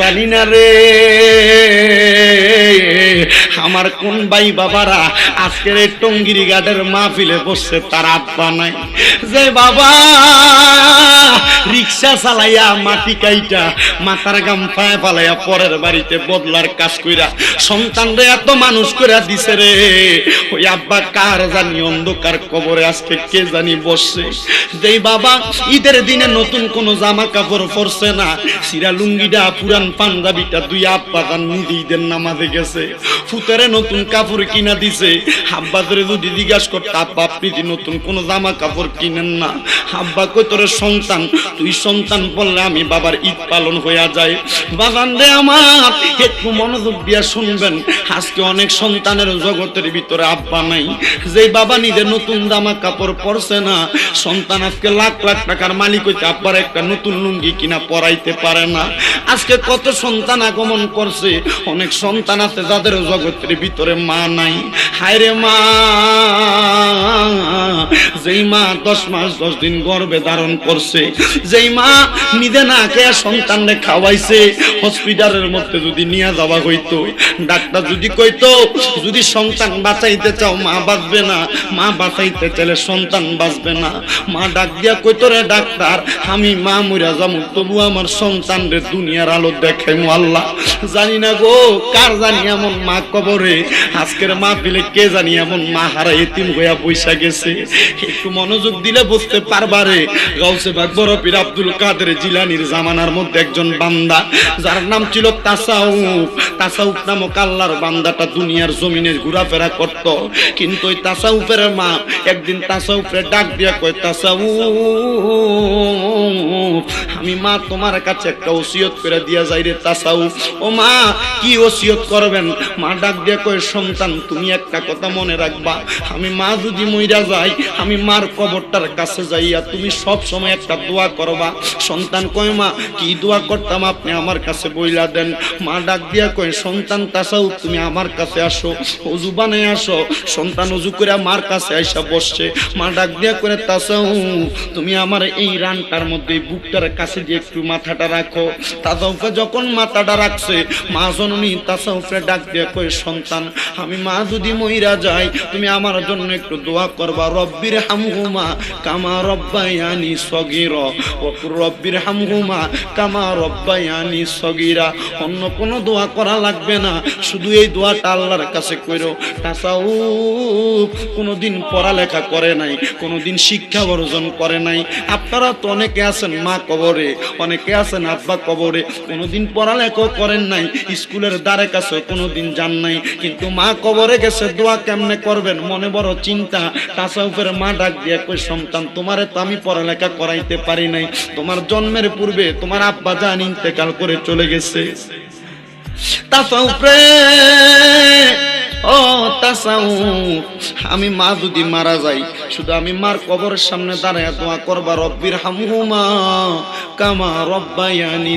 জানি না রে আমার কোন ভাই বাবারা আজকের এই টঙ্গিরি ঘাটের মাহফিলে বসছে, তার আব্বা নাই। যে বাবা, রিক্সা চালাইয়া মাটি কাইটা, মাথার গাম পায়ে ফালাইয়া পরের বাড়িতে বদলার কাজ কইরা সন্তান সন্তানরে এত মানুষ করে দিছে রে। ওই আব্বা কার জানি অন্ধকার কবরে আজকে কে জানি বসছে। যেই বাবা, ঈদের দিনে নতুন কোন জামা কাপড় পরছে না। সিরা লুঙ্গিটা, পুরান পাঞ্জাবিটা দুই আব্বা তার নিজে ঈদের নামাজে গেছে। ফুতারে নতুন কাপড় কিনা দিছে। আব্বা ধরে যদি জিজ্ঞাসা করতে আব্বা আপনি যে নতুন কোন জামা কাপড় কিনেন না। আব্বা কই, তোর সন্তান, তুই সন্তান বললে আমি বাবার ঈদ পালন হইয়া যায় বাগান রে আমার, একটু মনোযোগ দিয়া শুনবেন। আজকে অনেক সন্তানের জগতের ভিতরে আব্বা নাই। যে বাবা নিজে নতুন জামা কাপড় পরছে না, সন্তান আজকে লাখ লাখ টাকার মালিক হইতে আব্বার একটা নতুন লুঙ্গি কিনা পরাইতে পারে না। আজকে কত সন্তান আগমন করছে। অনেক সন্তান আছে যাদের জগতের ভিতরে মা নাই। হায়রে মা, যেই মা দশ মাস, দশ দিন গর্বে ধারণ করছে, যেই মা নিজে না কে সন্তানরে খাওয়াইছে, হসপিটালের মধ্যে যদি নিয়ে যাওয়া হইতো, ডাক্তার যদি কইতো, যদি সন্তান বাঁচাইতে চাও, মা বাঁচবে না, মা বাঁচাইতে চাইলে সন্তান বাঁচবে না। মা ডাক দিয়া কইতো, রে ডাক্তার, আমি মা মরিয়া যাব তবু আমার সন্তান রে দুনিয়ার আলো দেখে আল্লাহ। জানি না গো, কার জানি এমন মা কবরে আজকের মা পিলে কে জানি এমন মা হারা এতিম হইয়া পয়সা গেছে। একটু মনোযোগ দিলে বুঝতে পারবারে গাউসে বাগ বড় পীর আব্দুল কাদের জিলানির জামানার মধ্যে একজন বান্দা, যার নাম ছিল তাসাউফ। তাসাউফ নামক আল্লাহর বান্দাটা দুনিয়ার জমিনের ঘোরাফেরা করত। কিন্তু ওই তাসাউফের মা একদিন তাসাউফের ডাক দিয়া কয়, তাসাউফ, আমি মা তোমার কাছে একটা ওসিয়ত করে দিয়া যাই রে তাসাউফ। ও মা, কি ওসিয়ত করবেন? মা ডাক দিয়া কয়, সন্তান, তুমি একটা কথা মনে রাখবা। আমি মা যদি মইরা যাই, আমি মার কবরটার কাছে যাইয়া তুমি সব সময় একটা দোয়া করবা। সন্তান কয়, মা, কি দোয়া করতাম আপনি আমার কাছে বইলা দেন? মা ডাক দিয়া কয়, সন্তান তাসাও তুমি আমার কাছে আসো, অজু বানাই আসো। সন্তান অজু করে মার কাছে আইসা বসছে। মা ডাক দিয়া করে তাসাও তুমি আমার এই রানটার মধ্যে বুকটার কাছে দিয়ে একটু মাথাটা রাখো। তাসাউফে যখন মাথাটা রাখছে, মা জননী তাসাউফে ডাক দিয়া কয় সন্তান, আমি মা যদি মইরা যাই, তুমি আমার জন্য একটু দোয়া করবা, রব্বির হামহুমা কামা রব্বায়ানি সগির রব্বির হামহুমা কামা রব্বায়ানি সগিরা। অন্য কোনো দোয়া করা লাগবে না, শুধু এই দোয়াটা আল্লাহর কাছে কইরো তাসাউ কোনোদিন পড়ালেখা করে নাই, কোনোদিন শিক্ষা অর্জন করে নাই। আপনারা তো অনেকে আছেন মা কবরে, অনেকে আছেন আব্বা কবরে, কোনোদিন পড়ালেখাও করেন নাই, স্কুলের দ্বারে কাছে কোনোদিন যান নাই। কিন্তু মা কবরে গেছে, দোয়া কেমনে করবেন? মনে বড় চিন্তা। তাসাউফের মা ডাক দিয়ে কই, সন্তান, তোমারে তো আমি পড়ালেখা করাইতে পারি নাই। তোমার জন্মের পূর্বে তোমার আব্বা জান ইন্তেকাল করে চলে গেছে। তাসাউফরে, ও তাসাউফ, আমি মা যদি মারা যাই, শুধু আমি মার কবরের সামনে দাঁড়ায় দোয়া করবা, রব্বির হামহুমা। কামা রব্বায়ানি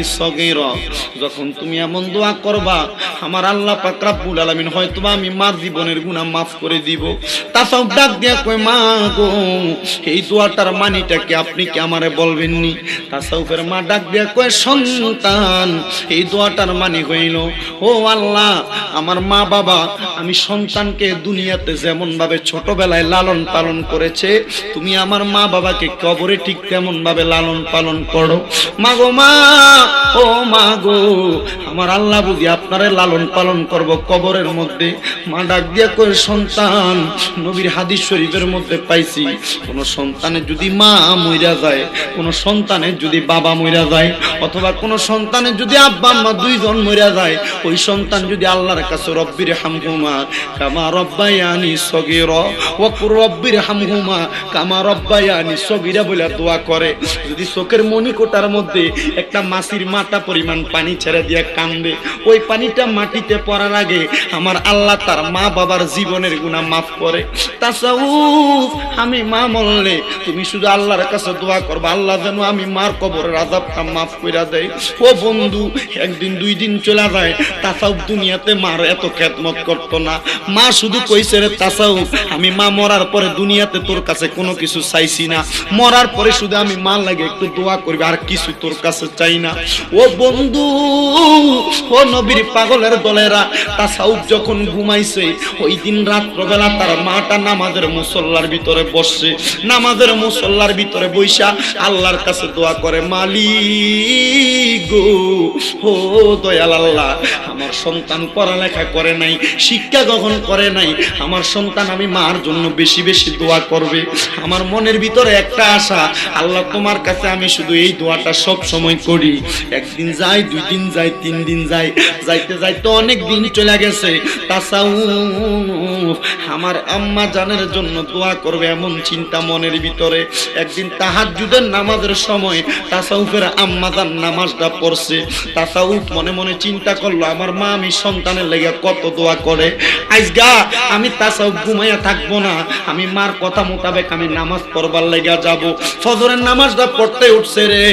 যখন তুমি এমন দোয়া করবা, আমার আল্লাহ পাক রাব্বুল আলামিন হয়তো আমি মার জীবনের গুনাহ মাফ করে দিব। তাসাউফ ডাক দিয়া কই মা গো, এই দোয়াটার মানিটা কি আপনি কি আমারে বলবেন বলবেননি? তাসাউফের মা ডাক দিয়া কয়, সন্তান, এই দোয়াটার মানি হইল। ও আল্লাহ, আমার মা বাবা, আমি সন্তানকে দুনিয়াতে যেমন ভাবে ছোটবেলায় লালন পালন করেছে, তুমি আমার মা বাবাকে কবরে ঠিক তেমন ভাবে লালন পালন করো। মা গো মা, ও মা গো আমার আল্লাহ বুঝি আপনারে লালন পালন করব কবরের মধ্যে। মা ডাক দিয়া করে সন্তান, নবীর হাদিস শরীফের মধ্যে পাইছি। কোন সন্তানে যদি মা মইরা যায়, কোন সন্তানের যদি বাবা মইরা যায়, অথবা কোন সন্তানে যদি আব্বা আম্মা দুইজন মইরা যায়, ওই সন্তান যদি আল্লাহর কাছে, রব্বির হামহুমা কামা রব্বায়ানি সগীর ওয়া কুর রব্বির হামহুমা কামা রব্বায়ানি সগীরা বলে দোয়া করে। যদি চোখের মণিকোটার মধ্যে একটা মাছির মাথা পরিমাণ পানি ছেড়ে দিয়ে কান্দে। ওই পানিটা মাটিতে পড়ার আগে আমার আল্লাহ তার মা বাবার জীবনের গুণা মাফ করে। আমি মা মরলে তুমি শুধু আল্লাহর কাছে দোয়া করবা, আল্লাহ যেন আমি মার কবরের আজাবটা মাফ কইরা দেয়। ও বন্ধু, একদিন দুই দিন চলে যায়, তাসাউফ দুনিয়াতে মার এত খেদমত করতো না। মা শুধু কইছে রে, তাসাউফ, আমি মা মরার পরে দুনিয়াতে তোর কাছে কোনো কিছু চাইছি না। মরার পরে শুধু আমি মা লাগে একটু দোয়া করবি, আর কিছু তোর কাছে চাই না। ও বন্ধু ও নবীর পাগলের দলেরা, তাসাউফ যখন ঘুমাইছে, ওই দিন রাত্রবেলা তার মাটা নামাজের মুসল্লার ভিতরে বসছে। নামাজের মুসল্লার ভিতরে বইসা আল্লাহর কাছে দোয়া করে মালি গো, ও দয়াল আল্লাহ, আমার সন্তান পড়ালেখা করে নাই, শিক্ষা গ্রহণ করে নাই, আমার সন্তান আমি মার জন্য বেশি বেশি দোয়া করবে। আমার মনের ভিতরে একটা আশা, আল্লাহ তোমার কাছে আমি শুধু এই দোয়াটা সব সময় করি। একদিন যাই দুই দিন যাই তিন দিন যাই যাইতে যাইতে অনেক দিন চলে গেছে। তাছাও আমার আম্মা জানের জন্য দোয়া করবে এমন চিন্তা মনের ভিতরে। একদিন তাহাজ্জুদের নামাজের সময় তাসাউফের আম্মা জান নামাজটা পড়ছে। তাসাউফ মনে মনে চিন্তা করল, আমার মা আমি সন্তানের লেগে কত দোয়া করে। আজগা আমি তাসাউফ ঘুমাইয়া থাকব না। আমি মার কথা মোতাবেক আমি নামাজ পড়বার লেগে যাব। ফজরের নামাজটা পড়তে উঠছে রে।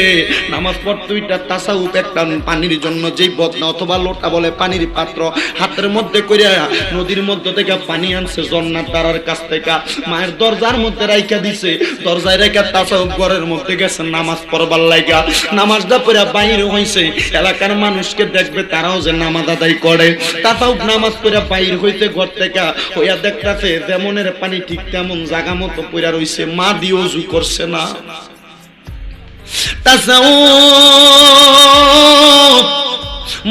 নামাজ পড়তে উইটা তাসাউফ একটা পানির জন্য যেই বদনা অথবা লোটা বলে পানির পাত্র, হাতের মধ্যে করিয়া নদীর মধ্যে থেকে পানি আনছে জন্নার তারার কাছ থেকে। মায়ের দরজার মধ্যে রাইখা দিছে। দরজায় রেখা তাসাউফ ঘরের মধ্যে গেছে, নামাজ পড়বার লাগা নামাজটা পড়ে বাইরে হইছে। এলাকার মানুষকে দেখবে, তারাও যে নামাজ আদায় করে। তাসাউফ নামাজ পড়ে বাইর হইতে ঘর থেকে হইয়া দেখতাছে, যেমনের পানি ঠিক তেমন জাগা মতো পড়া রইছে। মা দিয়ে অজু করছে না। তাসাউফ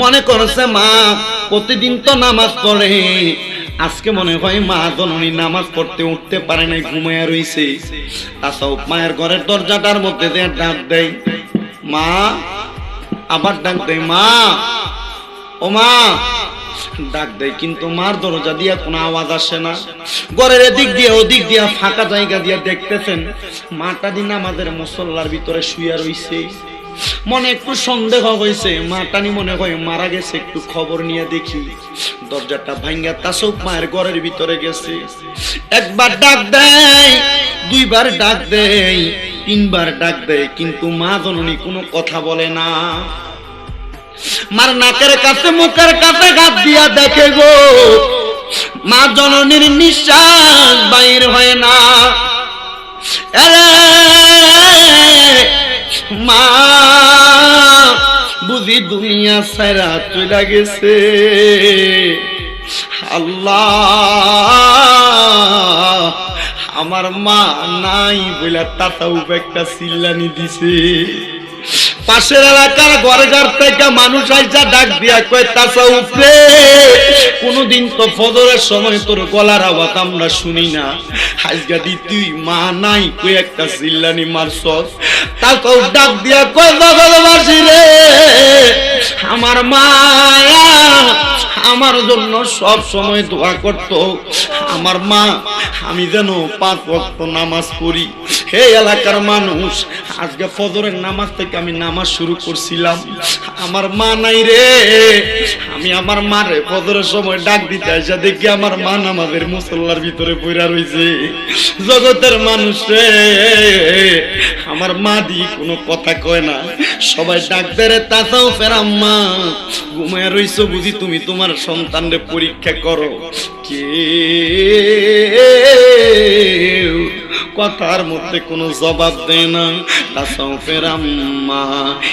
মনে করছে মা, প্রতিদিন তো নামাজ পড়ে। আজকে মনে হয় মা জননী নামাজ পড়তে উঠতে পারে নাই, ঘুমাইয়া রইছে। তাসাউফ মায়ের ঘরের দরজাটার মধ্যে দিয়ে ডাক দেয়। মা, আবার ডাক দেয়, মা, ও মা। ডাক দেয়, কিন্তু মার দরজা দিয়া কোনো আওয়াজ আসে না। ঘরের এদিক দিয়ে, ওদিক দিয়া, ফাঁকা জায়গা দিয়া দেখতেছেন, মাটা দিন আমাদের মুসল্লার ভিতরে শুয়া রইছে। মনে একটু সন্দেহ হয়েছে মাটানি মনে হয় মারা গেছে, একটু খবর নিয়ে দেখি। দরজাটা ভাঙ্গা তাসব মায়ের ঘরের ভিতরে গেছে। একবার ডাক দেয়, দুইবার ডাক দেয়, তিনবার ডাক দেয়, কিন্তু মা জননী কোনো কথা বলে না। মার নাকের কাছে, মুখের কাছে হাত দিয়া দেখে গো। মা জননীর নিঃশ্বাস বাইর হয় না। মা, বুঝি দুনিয়া সারা চলে গেছে। আল্লাহ, আমার মা নাই বলে তাতাও একটা চিল্লানি দিছে। পাশের এলাকার ঘরে ঘর থেকে মানুষ আইসা ডাক দিয়া কয় উপরে কোনদিন তো ফদরের সময় তোর গলার আওয়াজ আমরা শুনি না। আজকে দি তুই মা নাই, কই একটা চিল্লানি মারছস? তাকেও ডাক দিয়া কয় জগৎবাসী রে, আমার মায়া আমার জন্য সব সময় দোয়া করত। আমার মা, আমি যেন পাঁচ ওয়াক্ত নামাজ পড়ি। হে এলাকার মানুষ, আজকে ফজরের নামাজ থেকে আমি নামাজ শুরু করছিলাম। আমার মা নাই রে। আমি আমার মারে ফজরের সময় ডাক দিতে আসা দেখি আমার মা নামাজের মুসল্লার ভিতরে পড়া রইছে। জগতের মানুষ রে। আমার মা দি কোনো কথা কয় না। সবাই ডাক্তারে তাছাও ফেরাম্মা, ঘুমায় রইছো বুঝি তুমি তোমার সন্তানরে পরীক্ষা করো। কে কথার মধ্যে কোনো জবাব দেয় না। তাসাও ফেরাম্মা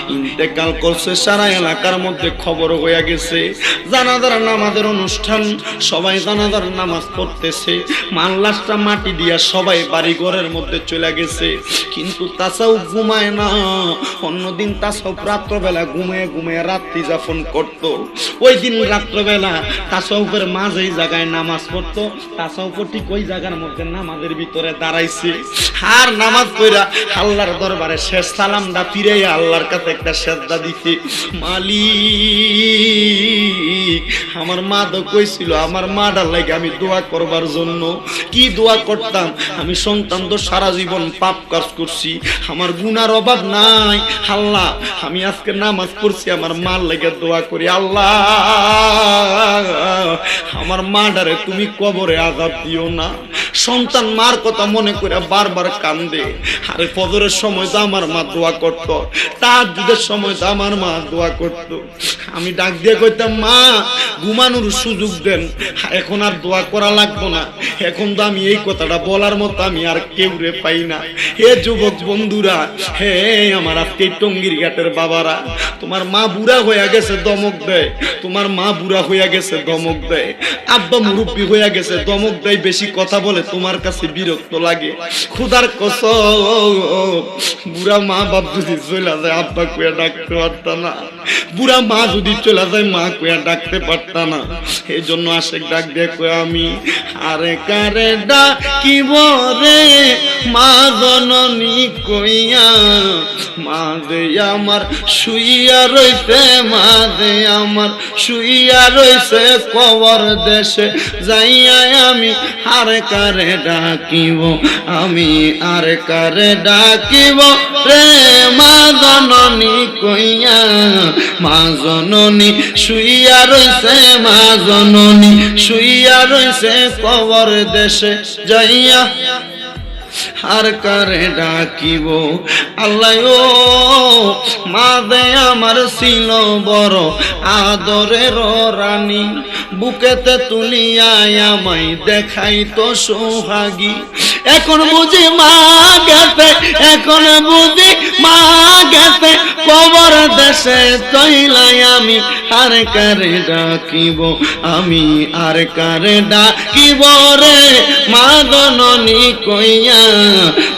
ইন্তেকাল করছে, সারা এলাকার মধ্যে খবর হয়ে গেছে। জানাজার নামাজের অনুষ্ঠান, সবাই জানাজার নামাজ পড়তেছে। মাল্লাসটা মাটি দিয়া সবাই বাড়ি ঘরের মধ্যে চলে গেছে। কিন্তু তাসাও ঘুমায় না। অন্যদিন তাসাও রাত্রবেলা ঘুমিয়ে ঘুমিয়ে রাত্রি যাপন করত। ওই দিন রাত্রবেলা তাসাউফের মাঝেই জায়গায় নামাজ পড়তো। তাসাউফ ঠিক ওই জায়গার মধ্যে নামাজের ভিতরে দাঁড়াইছে। আর নামাজ পড়া আল্লাহর দরবারে শেষ সালামটা ফিরে আল্লাহর কাছে একটা সেজদা দিতে মালিক, আমার মা তো কইছিল, আমার মাটার লাগে আমি দোয়া করবার জন্য। কি দোয়া করতাম? আমি সন্তান তো সারা জীবন পাপ কাজ করছি। আমার গুনার অভাব নাই। আল্লাহ, আমি আজকে নামাজ পড়ছি, আমার মার লেগে দোয়া করি। আল্লাহ, আমার মাটারে তুমি কবরে আজাব দিও না। সন্তান মার কথা মনে করে বারবার কান্দে। আরে ফজরের সময় তো আমার মা দোয়া করত। তার যুগের সময় তো আমার মা দোয়া করত। আমি ডাক দিয়ে কইতাম, মা, ঘুমানোর সুযোগ দেন। এখন আর দোয়া করা লাগবো না। এখন তো আমি এই কথাটা বলার মতো আমি আর কেউ রে পাই না। হে যুবক বন্ধুরা, হে আমার আজকে টঙ্গির ঘাটের বাবারা, তোমার মা বুড়া হয়ে গেছে, দমক দেয়। তোমার মা বুড়া হয়ে গেছে, দমক দেয়। আব্বা মুরব্বী হয়ে গেছে, দমক দেয়, বেশি কথা বলে তোমার কাছে বিরক্ত লাগে। খুদার কস বুড়া মা বাপ যদি চলে যায়, আব্বা কুয়া ডাকতে পারত না। বুড়া মা যদি চলে যায়, মা কুয়া ডাকতে পারত না। এই জন্য আশেক ডাক দিয়ে কয়ে, আমি আরে কারে ডাকিব রে? মা জননী কইয়া, মা দে আমার শুইয়া রইছে, মা দে আমার শুইয়া রইছে কবর দেশে যাইয়া আমি আর কারে ডাকিব? আমি আর কারে ডাকিব? রে মা জননী কইয়া, মা জননী শুইয়া রইছে, মা জননী শুইয়া রইছে কবর দেশে যাইয়া। আর কারে ডাকিব? আল্লাহ মা দে আমার ছিল বড় আদরের রানী। বুকেতে তুলিয়া আমায় দেখাই তো সোহাগী। এখন বুঝি মা গেছে, এখন বুঝি মা গেছে। কবর দেশে তৈলাই আমি আর কারে ডাকিব? আমি আর কারে ডাকিব রে? মা জননী কইয়া,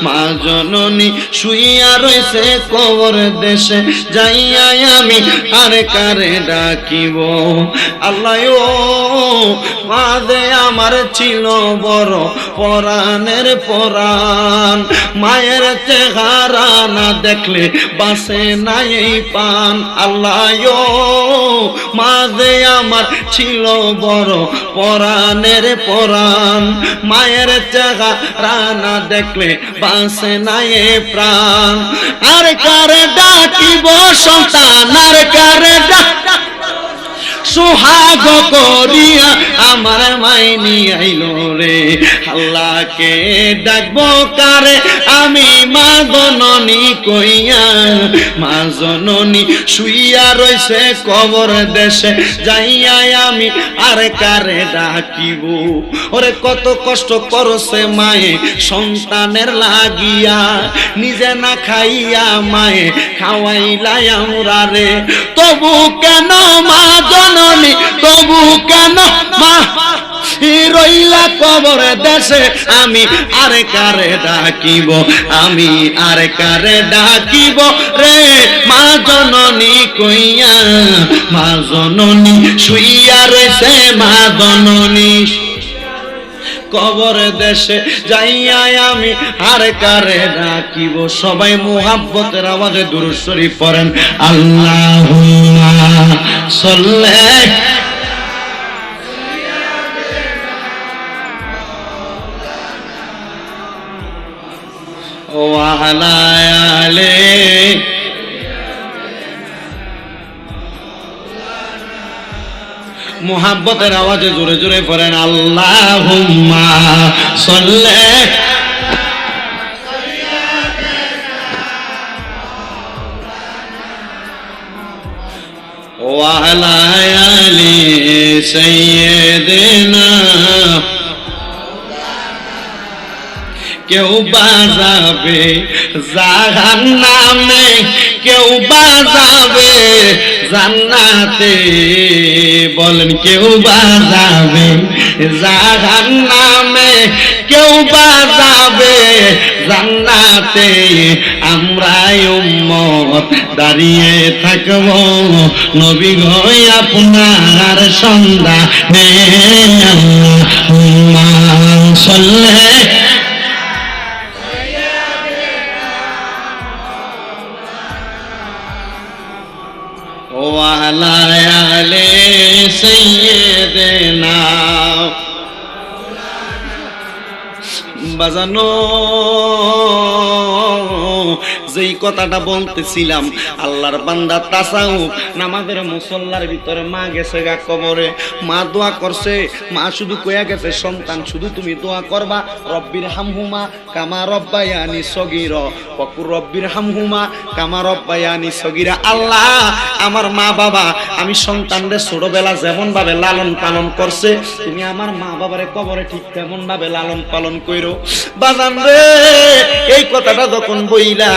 মা জননী শুইয়া রইছে কবর দেশে আমি আর কারে ডাকিব? আল্লাহ ও মা আমার ছিল বড় পরাণের পরাণ। মায়ের চেহারা না দেখলে বাসে নাই পান আল্লাহ ও মা দে আমার ছিল বড় পরাণের পরাণ। মায়ের চেহারা না দেখলে বাসে নাই প্রাণ। আর কারে ডাকিব সন্তান? আর কারে ডাক সোহাগ করিয়া আমার মাইনি আইল রে। আল্লাহকে ডাকবো কারে? আমি মা জননী কইয়া, মা জননী শুইয়া রইছে কবর দেশে। যাইয়া আমি আর কারে ডাকিব? ওরে কত কষ্ট করছে মায়ে, সন্তানের লাগিয়া। নিজে না খাইয়া মায়ে, খাওয়াইলাই আমরা রে। তবু কেন তবু কেন রইলা কবর দেশে, আমি আর কারে ডাকিব? আমি আর কারে ডাকিব? রে মা জননী কইয়া, মা জননী শুইয়া রয়েছে মা জননী কবর দেশে যাইয়া আমি আর কারে ডাকিব? সবাই মোহাব্বতের আওয়াজে দুরুশ্বরী পড়েন আল্লাহ সল্লে وعلى آله মোহাব্বতের আওয়াজে জোরে জোরে পড়েন আল্লাহ সল্লে وعلى آل سيدنا কেউ বাজাবে জাহান নামে কেউ বাজাবে। জান্নাতে বলেন কেউ বাজাবে। জাহান নামে কেউ বাজাবে। জান্নাতে আমরা উম্মত। দাঁড়িয়ে থাকব নবী গই আপনার সন্ধানে। আল্লাহ সল্লে আলায়ালে সৈয়দেনা। বাজানো যেই কথাটা বলতেছিলাম, আল্লাহর বান্দা তাসাউ নামাজের মুসল্লার ভিতরে মা গেছে গা কবরে, মা দোয়া করছে, মা শুধু কয়া গেছে, সন্তান, শুধু তুমি দোয়া করবা, রব্বির হামহুমা কামা রব্বায়ানি সগির। ককুর রব্বির হামহুমা কামা রব্বায়ানি সগিরা। আল্লাহ, আমার মা বাবা, আমি সন্তানদের ছোটবেলা যেমন ভাবে লালন পালন করছে, তুমি আমার মা বাবারে কবরে ঠিক তেমন ভাবে লালন পালন করো বাজান রে, এই কথাটা যখন বইলা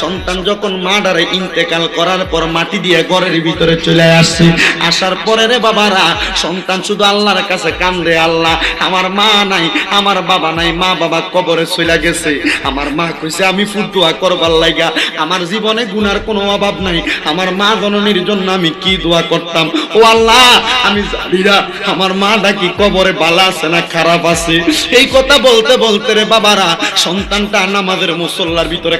সন্তান যখন মাডারে ইন্তেকাল করার পর মাটি দিয়ে ঘরের ভিতরে চলে আসছে, আসার পরে রে বাবারা, সন্তান শুধু আল্লাহর কাছে কান্দে, আল্লাহ, আমার মা নাই, আমার বাবা নাই, মা বাবা কবরে চলে গেছে। আমার মা কইছে, আমি ফুটুয়া করবার লাগা আমার জীবনে গুনার কোনো অভাব নাই, আমার মা জননীর জন্য আমি কি দোয়া করতাম? ও আল্লাহ, আমি জানি না, আমার মাটা কি কবরে বালা আছে না খারাপ আছে। এই কথা বলতে বলতে রে বাবারা, সন্তানটা নামাজের মুসল্লার ভিতরে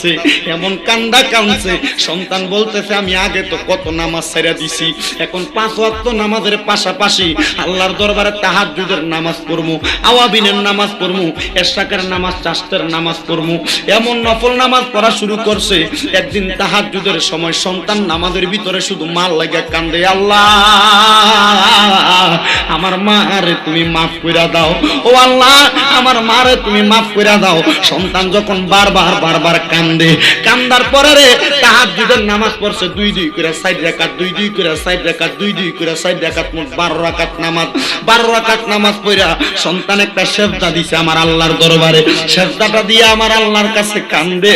কান্দতাছে এমন কান্দা কান্দছে সন্তান বলতেছে, আমি আগে তো কত নামাজ ছেড়ে দিছি, এখন পাঁচ ওয়াক্ত নামাজের পাশাপাশি আল্লাহর দরবারে তাহাজ্জুদের নামাজ পড়মু, আওয়াবিনের নামাজ পড়মু এশাকের নামাজ, চাষতের নামাজ পড়মু, এমন নফল নামাজ পড়া শুরু করছে। একদিন তাহাজ্জুদের সময় সন্তান নামাজের ভিতরে শুধু মাল লাগা কান্দে, আল্লাহ, আমার মারে তুমি মাফ কইরা দাও। ও আল্লাহ, আমার মারে তুমি মাফ কইরা দাও। সন্তান যখন বারবার বারবার কান্দে। কান্দার পরে রে তাহাজ্জুদের নামাজ পড়ছে দুই দুই করে, সাইড রাকাত দুই দুই করে, সাইড রাকাত দুই দুই করে, সাইড রাকাত মোট বারো রাকাত নামাজ। বারো রাকাত নামাজ পড়া সন্তান একটা সেজদা দিছে আমার আল্লাহর দরবারে। সেজদাটা দিয়ে আমার আল্লাহর কাছে কান্দে।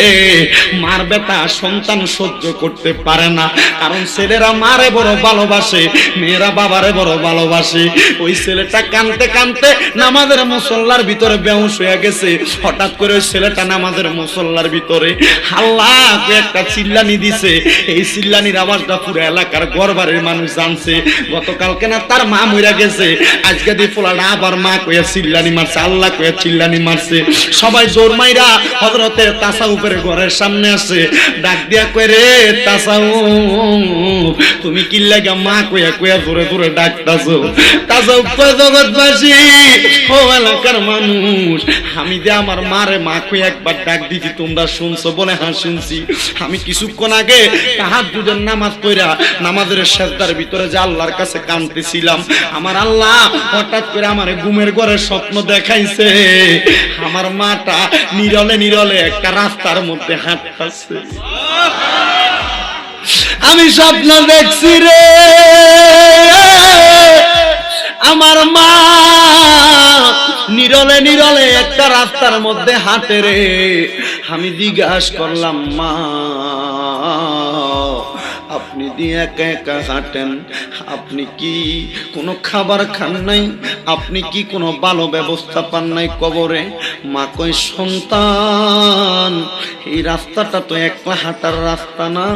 মার বেটা সন্তান সহ্য করতে পারে না, কারণ ছেলেরা মারে বড় ভালোবাসে, মেয়েরা বাবারে বড় ভালোবাসে। ওই ছেলেটা কানতে কানতে নামাজের মুসল্লার ভিতরে বেহুশ হয়ে গেছে। হঠাৎ করে ওই ছেলেটা নামাজের মুসল্লার ভিতরে করে একটা চিল্লানি দিছে। এই চিল্লানির আওয়াজটা পুরো এলাকার গড়বাড়ির মানুষ জানছে। গতকালকে না তার মা গেছে। আজকে দিয়ে আবার মা চিল্লানি মারছে, আল্লাহ চিল্লানি মারছে। সবাই জোর মাইরা হজরতের তাসা উপরে ঘরের সামনে ডাক দিয়া কয়ে, রে তাসাউ তুমি কি লাগা মা কয়া কয়া জোরে জোরে ডাকতাছো? তাসাউ কয়, জগৎবাসী, ও এলাকার মানুষ, আমি যে আমার মারে মা কয়ে একবার ডাক দিছি, তোমরা শুনছো বলে হ্যাঁ শুনছি। আমি কিছুক্ষণ আগে তাহার দুজন নামাজ পড়া নামাজের সেজদার ভিতরে যে আল্লাহর কাছে কাঁদতেছিলাম। আমার আল্লাহ হঠাৎ করে আমার ঘুমের ঘরে স্বপ্ন দেখাইছে। আমার মাটা নিরলে নিরলে একটা রাস্তার মধ্যে হাঁটতেছে। আমি স্বপ্ন দেখছি রে। আমার মা নিরলে নিরলে একটা রাস্তার মধ্যে হাঁটে রে। আমি জিজ্ঞাস করলাম, মা, আপনি দিয়ে একা একা হাঁটেন, আপনি কি কোনো খাবার খান নাই? আপনি কি কোনো ভালো ব্যবস্থা পান নাই কবরে? মা কই সন্তান, এই রাস্তাটা তো একলা হাঁটার রাস্তা না।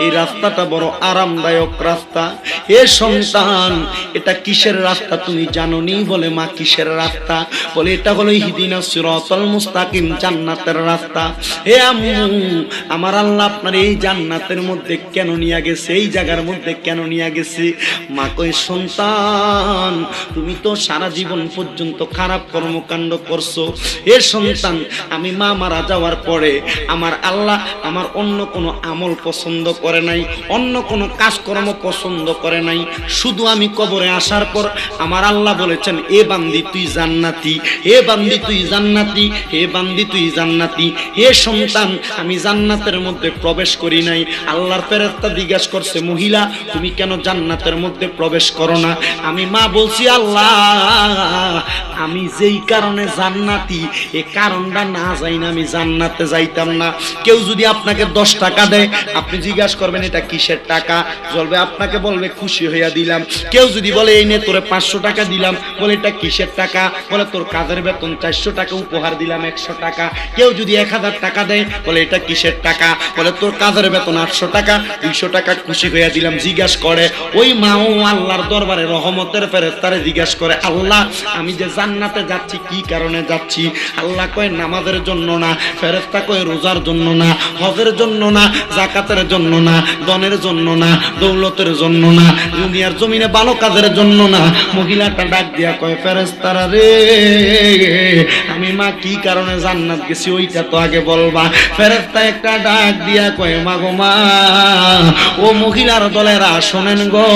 এই রাস্তাটা বড় আরামদায়ক রাস্তা। এ সন্তান, এটা কিসের রাস্তা তুমি জানো নি বলে, মা, কিসের রাস্তা? বলে, এটা হলো হিদিনা সিরাতাল মুস্তাকিম, জান্নাতের রাস্তা। হে আম্মু, আমার আল্লাহ আপনার এই জান্নাতের মধ্যে কেন নিয়ে গেছে? এই জায়গার মধ্যে কেন নিয়ে গেছে? মা কই সন্তান, তুমি তো সারা জীবন পর্যন্ত খারাপ কর্মকাণ্ড করছ। এ সন্তান, আমি মা মারা যাওয়ার পরে আমার আল্লাহ আমার অন্য কোনো আমল পছন্দ করে নাই, অন্য কোনো কাজকর্ম পছন্দ করে নাই। শুধু আমি কবরে আসার পর আমার আল্লাহ বলেছেন, এ বান্দি তুই জান্নাতি, হে বান্দি তুই জান্নাতি, হে বান্দি তুই জান্নাতি, হে সন্তান, আমি জান্নাতের মধ্যে প্রবেশ করি নাই। আল্লাহর ফেরেস্তা জিজ্ঞেস করছে, মহিলা, তুমি কেন জান্নাতের মধ্যে প্রবেশ করো না? আমি, মা, বলছি আল্লাহ, আমি যেই কারণে জান্নাতি, এ কারণটা না যাই না আমি জান্নাতে যাইতাম না। কেউ যদি আপনাকে দশ টাকা দেয়, আপনি জিজ্ঞাসা করবেন, এটা কিসের টাকা? বলবে আপনাকে বলবে, খুশি হইয়া দিলাম। কেউ যদি বলে, এই নে, তোরে পাঁচশো টাকা দিলাম। বলে, এটা কিসের টাকা? বলে, তোর কাজের বেতন চারশো টাকা, উপহার দিলাম একশো টাকা। কেউ যদি এক হাজার টাকা দেয়, বলে, এটা কিসের টাকা? বলে, তোর কাজের বেতন আটশো টাকা, দুইশো টাকা, খুশি হইয়া দিলাম। জিজ্ঞাস করে, ওই মাও আল্লাহর দরবারে রহমতের ফেরেস্তারে জিজ্ঞাস করে, আল্লাহ, আমি যে জান্নাতে যাচ্ছি, কি কারণে যাচ্ছি? আল্লাহ কয়, নামাজের জন্য না ফেরেস্তা কয়, রোজার জন্য না, হজের জন্য না জাকাতের জন্য না দনের জন্য না দৌলতের জন্য না দুনিয়ার জমিনে ভালো কাজের জন্য না মহিলাটা ডাক দিয়া কয় ফেরেস্তারা রে, আমি মা কি কারণে জান্নাত গেছি ওইটা তো আগে বলবা? ফেরেস্তা একটা ডাক দিয়া কয়, মা গো মা, ও মহিলার দলেরা, শোনেন গো,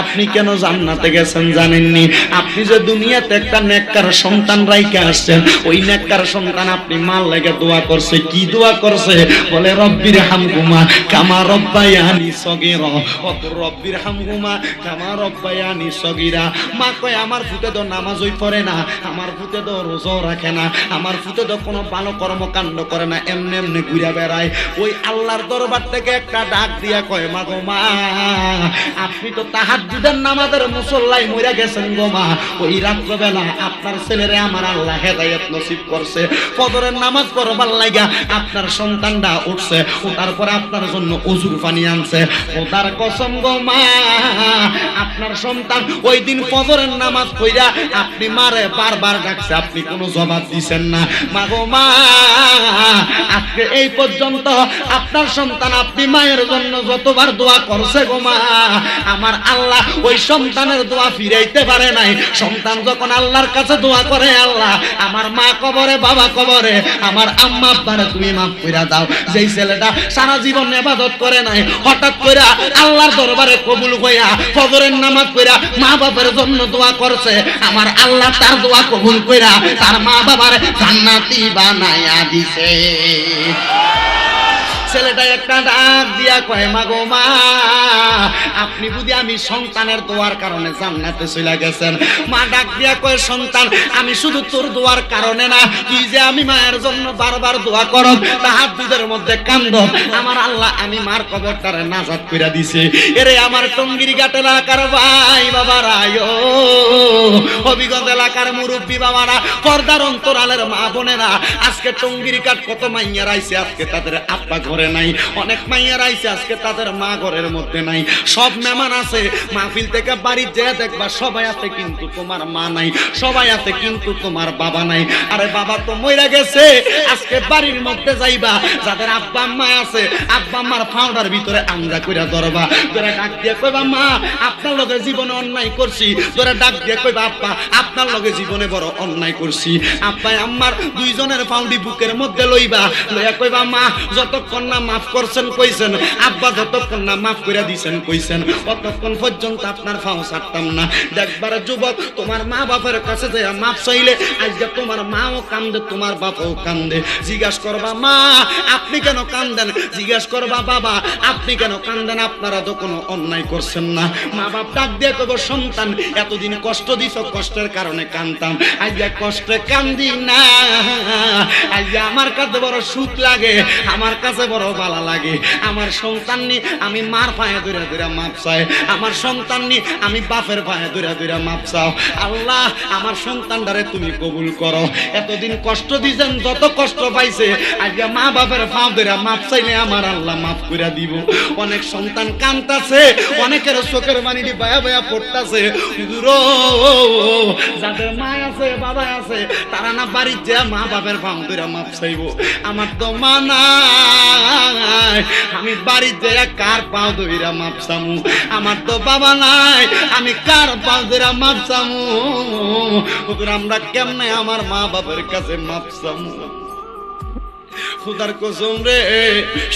আপনি কেন জান্নাতে গেছেন জানেননি? আপনি যে দুনিয়াতে একটা নেককার সন্তান রাইকে আসছেন, ওই নেককার সন্তান আপনি মাল লেগে দোয়া করছে, কি দোয়া করছে? বলে, রব্বির হামগুমা কামা রব্বায়ানি সগীরা অত রব্বির হামগুমা কামা রব্বায়ানি সগীরা। মা কয়, আমার ফুটে তো নামাজই পড়ে না, আমার ফুটে তো রোজাও রাখে না, আমার ফুটে তো কোনো ভালো কর্মকাণ্ড করে না, এমনি এমনি ঘুরে বেড়ায়। ওই আল্লাহর দরবার থেকে একটা ডাক দিয়া কয়, মা গো মা, আপনি তো তাহাজ্জুদের নামাজের মুসল্লাই মরে গেছেন গো মা। ওই রাত্রবেলা আপনার ছেলেরে আমার আল্লাহ হেদায়েত নসিব করছে। ফজরের নামাজ পড়বার লাগা আপনার সন্তানটা উঠছে ও তারপরে আপনার জন্য অজুর পানি আনছে। ও তার কসম গো মা, আপনার সন্তান ওই দিন ফজরের নামাজ পড়া আপনি মারে বারবার ডাকছে, আপনি কোনো জবাব দিছেন না। মা গো মা, আজকে এই পর্যন্ত আপনার সন্তান আপনি মায়ের জন্য যতবার দোয়া করছে গো মা, আমার আল্লাহ ওই সন্তানের দোয়া ফিরাইতে পারে নাই। সন্তান যখন আল্লাহর কাছে দোয়া করে, আল্লাহ, আমার মা কবরে, বাবা কবরে, আমার আম্মা আব্বারে তুমি মাফ কইরা দাও। যেই ছেলেটা সারা জীবন নেবাদত করে নাই। হঠাৎ করে আল্লাহর দরবারে কবুল হইয়া ফজরের নামাজ কইরা মা বাবার জন্য দোয়া করছে। আমার আল্লাহ তার দোয়া কবুল কইরা তার মা বাবার জান্নাতি বানায়া দিছে। ছেলেটা একটা ডাক দিয়া কয় মা গো মা, আপনি বুঝি আমি সন্তানের দোয়ার কারণে জান্নাতে চলে গেছেন? মা ডাক দিয়া কয়, সন্তান, আমি শুধু তোর দোয়ার কারণে না, তুই যে আমি মায়ের জন্য বারবার দোয়া কর তাহার দুধের মধ্যে কান্দ। আমার আল্লাহ আমি মার কবরটারে নাজাত কইরা দিছে। এরে আমার টঙ্গির ঘাট এলাকার ভাই বাবারা হবিগঞ্জ এলাকার মুরব্বী বাবারা, পর্দার অন্তরালের মা বোনেরা, আজকে টঙ্গির কাঠ কত মাইয়ার আইছে আজকে তাদের আব্বা ঘরে নাই। অনেক মাইয়ার আইছে, আজকে তাদের মা ঘরের মধ্যে নাই। সব মেহমান আছে, মাহফিল থেকে বাড়ি যে দেখবা সবাই আছে কিন্তু তোমার মা নাই, সবাই আছে কিন্তু তোমার বাবা নাই। আরে বাবা তো মইরা গেছে, আজকে বাড়ির মধ্যে যাইবা, যাদের আব্বা আম্মা আছে, আব্বা আম্মার ফাউডার ভিতরে আঞ্জা কইরা ধরবা। ধরে ডাক দিয়ে কইবা, মা, আপনার লগে জীবনে অন্যায় করছি। ধরে ডাক দিয়ে কইবা, আব্বা, আপনার লগে জীবনে বড় অন্যায় করছি। আব্বাই আম্মার দুইজনের ফাউন্ডি বুকের মধ্যে লইবা। লইয়া কইবা, মা, যতক্ষণ না মাফ করছেন, কইছেন। আব্বা যতক্ষণ না মাফ করে দিছেন, কইছেন। ততক্ষণ পর্যন্ত আপনার ফাও ছাড়তাম না। দেখবার যুবক, তোমার মা বাপের কাছে যে মাফ চাইলে আজকে তোমার মাও কান্দে, তোমার বাপও কান্দে। জিজ্ঞাসা করবা, মা, আপনি কেন কান্দেন? জিজ্ঞাসা করবা, বাবা, আপনি কেন কান্দেন? আপনারা তো কোনো অন্যায় করছেন না। মা বাপ ডাক দিয়ে কব সন্তান, এতদিন কষ্ট দিছ, কষ্টের কারণে কান্দতাম আজকে কষ্টে কান্দি না। আজকে আমার কাছে বড় সুখ লাগে। আমার কাছে বড় ভালো লাগে। আমার সন্তান নি আমি মার পায়ে ধরে ধরে মাপ চাই। আমার সন্তান নি আমি বাপের পায়ে ধরে ধরে মাপ চাও। আল্লাহ, আমার সন্তানটারে তুমি কবুল করো। এতদিন কষ্ট দিছেন, যত কষ্ট পাইছে, আজকে মা বাপের পাও ধরে মাপ চাইলে আমার আল্লাহ মাফ করে দিব। অনেক সন্তান কান্তাছে অনেকের চোখের পানি বায়া বায়া পড়তাছে। দূর যাদের মা আছে, বাবা আছে, তারা না বাড়ির যে মা বাপের পাও ধরে মাপ চাইব। আমার তো মা নাই। আমি বাড়ির যে কার পাও দইরা মাপসামু আমার তো বাবা নাই, আমি কার পাও দইরা মাপসামু আমরা কেমনে আমার মা বাবার কাছে মাপ চামু? খুদার কসম রে,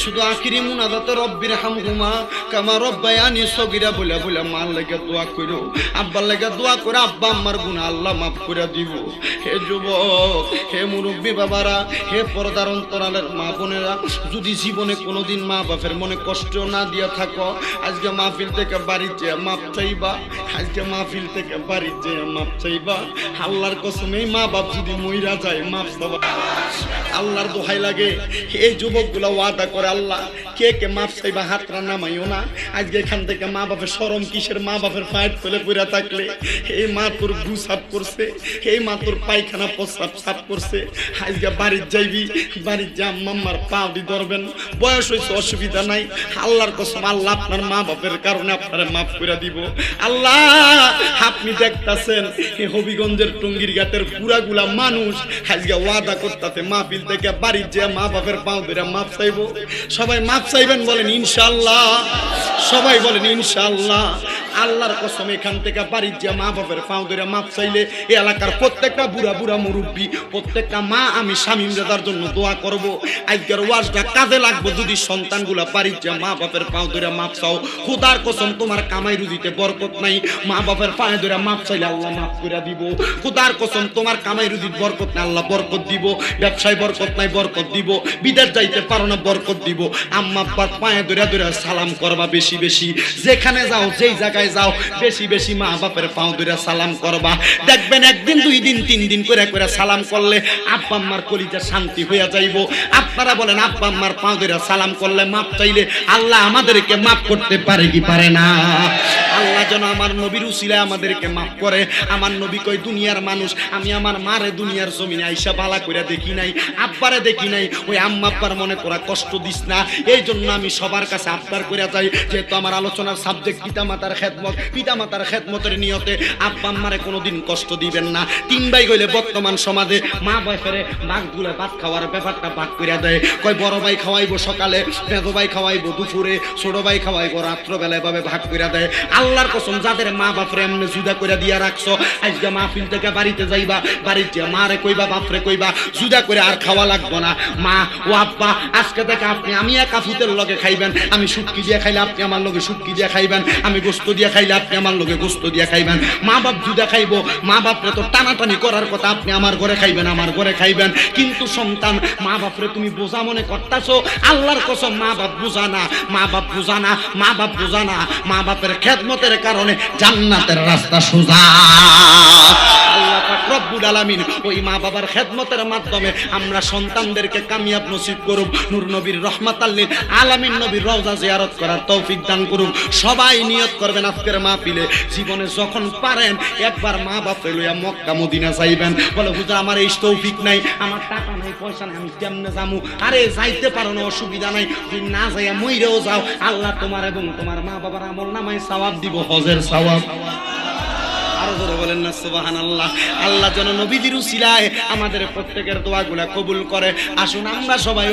শুধু আখিরি মুনাজাতে রব্বির হামহুমা, কামা রব্বায়ানি সগিরা বলে বলে মার লাগে দোয়া করো আব্বার লাগে দোয়া করে আব্বা আম্মার গুণা আল্লাহ মাফ করে দিব। হে যুবক, হে মুরব্বী বাবারা, হে পর্দার অন্তরালের মা বোনেরা, যদি জীবনে কোনোদিন মা বাপের মনে কষ্ট না দিয়া থাকো, আজকে মাহফিল থেকে বাড়ির যে মাপ চাইবা, আজকে মাহফিল থেকে বাড়ির যে মাপ চাইবা। আল্লাহর কসমে মা বাপ যদি মইরা যায়, মাপ চাবা আল্লাহর দোহাই লাগে। এই যুবকগুলো ওয়াদা করে, আল্লাহ, কে কে মাপ চাইবা হাতরা নামাইও না। আজকে এখান থেকে মা বাপের সরম কিসের? মা বাপের ফাইট ফেলে পড়ে থাকলে এই মা তোর গু সাফ করছে, এই মা তোর পায়খানা প্রস্রাব সাফ করছে। আজকে বাড়ির যাইবি, বাড়ির যা মাম্মার পাউডি ধরবেন, বয়স হয়েছে অসুবিধা নাই। আল্লাহর কসম, আল্লাহ আপনার মা বাপের কারণে আপনারা মাফ করে দিব। আল্লাহ, আপনি দেখতাছেন হবিগঞ্জের টঙ্গির ঘাটের পুরাগুলা মানুষ আজকে ওয়াদা করতাছে, মাহফিল থেকে বাড়ির যে মা পাও ধরে মাপ চাইব? সবাই মাপ চাইবেন বলেন ইনশাল্লাহ। সবাই বলেন ইনশাল্লাহ। আল্লাহর কসম এখান থেকে বাড়ির যে মা বাপের পাও মাপ চাইলে এই এলাকার প্রত্যেকটা বুড়া বুড়া মুরব্বী, প্রত্যেকটা মা আমি স্বামী দাদার জন্য দোয়া করব। আজকের ওয়াজটা কাজে লাগবে যদি সন্তানগুলা বাড়ির যে মা বাপের পাও মাপ চাও। খুদার কসম তোমার কামাই রুজিতে বরকত নাই। মা বাপের পায়ে ধরে মাপ চাইলে আল্লাহ মাফ করে দিব। খুদার কসম তোমার কামাই রুজির বরকত নাই, আল্লাহ বরকত দিব। ব্যবসায় বরকত নাই, বরকত দিব। বিদেশ যাইতে পারো না, বরকত দিব। আম্মা পায়ে ধরে ধরে সালাম করবা বেশি বেশি। যেখানে যাও, যেই জায়গায় যাও, বেশি বেশি মা বাপের পাও দুইরা সালাম করবা। দেখবেন একদিন, দুই দিন, তিন দিন করে করে সালাম করলে আব্বা আম্মার কলিজা শান্তি হইয়া যাইব। আপনারা বলেন, আব্বা আম্মার পাও দুইরা সালাম করলে মাপ চাইলে আল্লাহ আমাদেরকে মাফ করতে পারে কি পারে না? আল্লাহ যেন আমার নবীর উসিলায় আমাদেরকে মাফ করে। আমার নবী কই দুনিয়ার মানুষ, আমি আমার মারে দুনিয়ার জমিনে আইসা বালা করে দেখি নাই, আব্বারে দেখি নাই। ওই আম্মা আব্বার মনে করা কষ্ট দিস না। এই জন্য আমি সবার কাছে আবদার করে যাই, যেহেতু আমার আলোচনার সাবজেক্ট পিতা মাতার খেদমত পিতা মাতার খেদমতের নিয়তে আব্বা আম্মারে কোনোদিন কষ্ট দিবেন না। তিন ভাই গইলে বর্তমান সমাজে মা বয়সের ভাগ গুলে ভাত খাওয়ার ব্যাপারটা ভাগ করে দেয়। কয়, বড় ভাই খাওয়াইবো সকালে মেজো ভাই খাওয়াইবো দুপুরে, ছোট ভাই খাওয়াইবো রাত্রবেলায় ভাবে ভাগ করে দেয়। আল্লাহর কসম, যাদের মা বাপরে এমনি জুদা করে দিয়া রাখছো, আজকে মাহফিল থেকে বাড়িতে যাইবা বাড়িতে মারে কইবা, বাপরে কইবা, জুদা করে আর খাওয়া লাগবো না। মা, ও আব্বা, আজকে থেকে আপনি, আমি একা ফুতের লগে খাইবেন, আমি শুটকি দিয়ে খাইলে আপনি আমার লগে শুটকি দিয়ে খাইবেন, আমি গোস্ত দিয়ে খাইলে আপনি আমার লগে গোস্ত দিয়ে খাইবেন। মা বাপ জুদা খাইবো, মা বাপরে তো টানাটানি করার কথা আপনি আমার ঘরে খাইবেন, আমার ঘরে খাইবেন। কিন্তু সন্তান, মা বাপরে তুমি বোঝা মনে করতাছো, আল্লাহর কসম মা বাপ বোঝা না, মা বাপ বোঝা না, মা বাপ বোঝা না, মা বাপের খেদমতের কারণে জান্নাতের রাস্তা সোজা। আল্লাহ রব্বুল আলামিন ওই মা বাবার খেদমতের মাধ্যমে আমরা সন্তানদেরকে কামিয়াব নসিব করুক, নূর নবীর রহমাত আল্লিল আলামিন নবীর রওজা জিয়ারত করার তৌফিক দান করুক। সবাই নিয়ত করবেন আজকের মাহফিলে। জীবনে যখন পারেন, একবার মা বাপে লইয়া মক্কা, মদিনা যাইবেন। বলে, হুজুর, আমার এই তৌফিক নাই, আমার টাকা নাই, পয়সা নাই, আমি কেমনে যামু? আরে, যাইতে পারো না, অসুবিধা নাই। তুই না যাইয়া মইরেও যাও, আল্লাহ তোমার এবং তোমার মা বাবার আমল নামায় সওয়াব দিব, হজের সওয়াব। আরও জোরে বলেন না সুবাহান আল্লাহ আল্লাহ যেন নবীজির উসিলায় আমাদের প্রত্যেকের দোয়াগুলা কবুল করে। আসুন আমরা সবাই